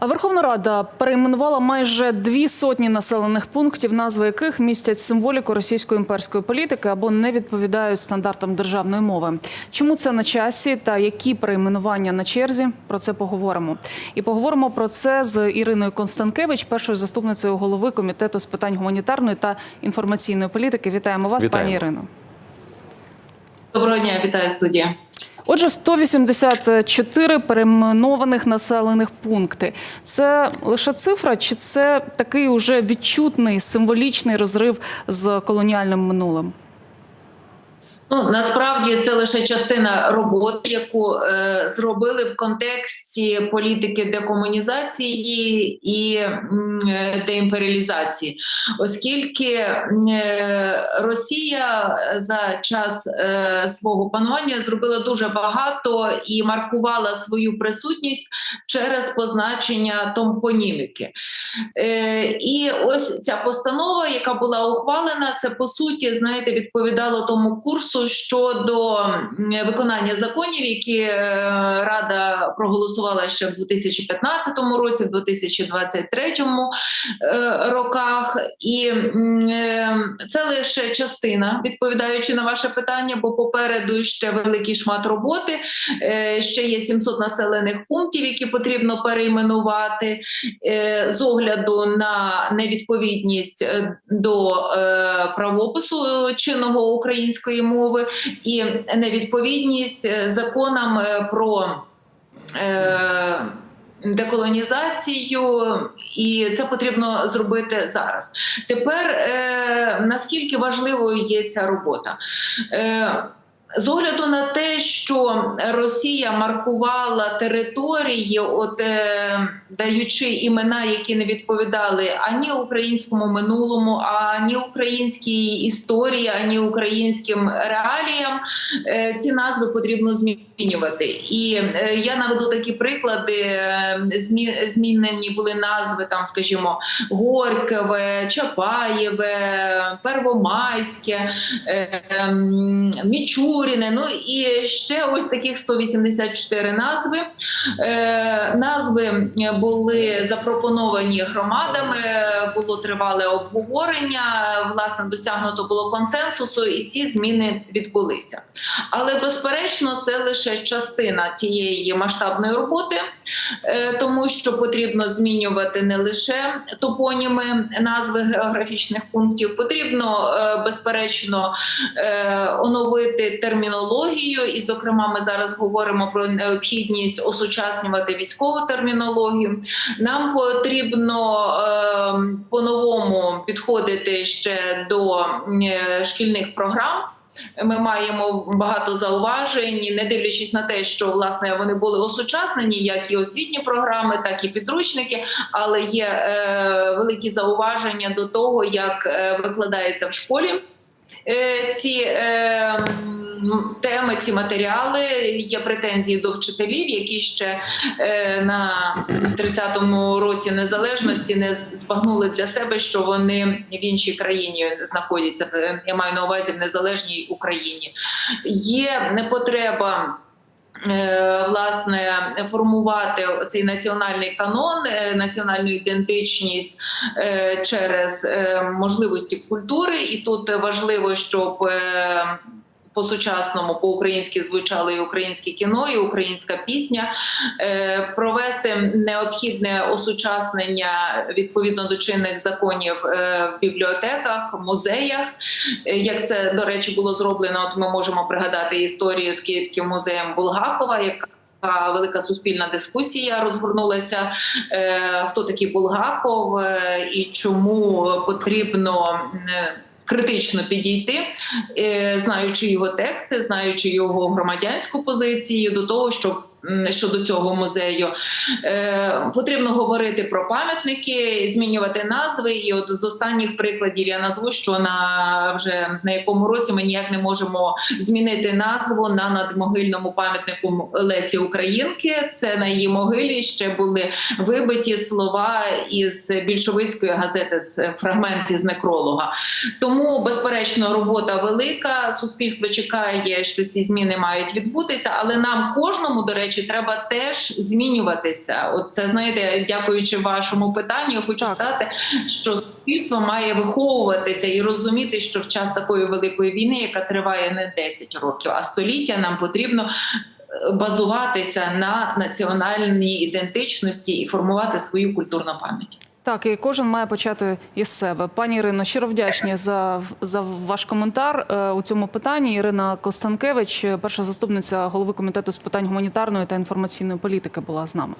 А Верховна Рада перейменувала майже дві сотні населених пунктів, назви яких містять символіку російської імперської політики або не відповідають стандартам державної мови. Чому це на часі та які перейменування на черзі? Про це поговоримо. І поговоримо про це з Іриною Констанкевич, першою заступницею голови комітету з питань гуманітарної та інформаційної політики. Вітаємо вас, Вітаємо. пані Ірино. Доброго дня, вітаю студія. Отже, 184 перейменованих населених пункти. Це лише цифра, чи це такий уже відчутний символічний розрив з колоніальним минулим? Ну насправді це лише частина роботи, яку е, зробили в контексті політики декомунізації і е, деімперіалізації, оскільки е, Росія за час е, свого панування зробила дуже багато і маркувала свою присутність через позначення томпоніміки. Е, і ось ця постанова, яка була ухвалена, це по суті, знаєте, відповідало тому курсу щодо виконання законів, які е, Рада проголосувала ще в 2015 році, в 2023 е, роках. І е, це лише частина, відповідаючи на ваше питання, бо попереду ще великий шмат роботи. Ще є 700 населених пунктів, які потрібно перейменувати з огляду на невідповідність до правопису чинного української мови і невідповідність е, законам е, про. е, Деколонізацію, і це потрібно зробити зараз. Тепер наскільки важливою є ця робота? З огляду на те, що Росія маркувала території, от е, даючи імена, які не відповідали ані українському минулому, ані українській історії, ані українським реаліям, е, ці назви потрібно змінювати. І е, я наведу такі приклади: е, змінені були назви, там, скажімо, Горькове, Чапаєве, Первомайське, е, ем, Мічуріне. Ну і ще ось таких 184 назви. Назви були запропоновані громадами, було тривале обговорення. Власне, досягнуто було консенсусу, і ці зміни відбулися. Але безперечно, це лише частина тієї масштабної роботи, е, тому що потрібно змінювати не лише топоніми назви географічних пунктів, потрібно е, безперечно е, оновити термінологію. І, зокрема, ми зараз говоримо про необхідність осучаснювати військову термінологію. Нам потрібно по-новому підходити ще до шкільних програм. Ми маємо багато зауважень, не дивлячись на те, що власне вони були осучаснені, як і освітні програми, так і підручники. Але є е, великі зауваження до того, як е, викладається в школі ці е, теми, ці матеріали. Є претензії до вчителів, які ще е, на 30-му році незалежності не збагнули для себе, що вони в іншій країні знаходяться. Е, Я маю на увазі в незалежній Україні. Є непотреба. е, Власне, формувати цей національний канон, е, національну ідентичність е, через е, можливості культури, і тут важливо, щоб е, по-сучасному по-українськи звучало і українське кіно, і українська пісня, Е, провести необхідне осучаснення відповідно до чинних законів е, в бібліотеках, музеях. Е, Як це до речі було зроблено, от ми можемо пригадати історію з Київським музеєм Булгакова, яка велика суспільна дискусія розгорнулася. Е, хто такий Булгаков е, і чому потрібно е, критично підійти, знаючи його тексти, знаючи його громадянську позицію до того, щоб щодо цього музею е, потрібно говорити про пам'ятники, змінювати назви. І от з останніх прикладів я назву, що на вже на якому році ми ніяк не можемо змінити назву на надмогильному пам'ятнику Лесі Українки. Це на її могилі ще були вибиті слова із більшовицької газети з фрагменти з некролога. Тому, безперечно, робота велика. Суспільство чекає, що ці зміни мають відбутися, але нам кожному, до речі, речі, треба теж змінюватися. От це знаєте, дякуючи вашому питанню, я хочу сказати, що суспільство має виховуватися і розуміти, що в час такої великої війни, яка триває не 10 років, а століття, нам потрібно. е, Базуватися на національній ідентичності і формувати свою культурну пам'ять. Так, і кожен має почати із себе. Пані Ірино, щиро вдячні за, за ваш коментар е, у цьому питанні. Ірина Костанкевич, перша заступниця голови комітету з питань гуманітарної та інформаційної політики, була з нами.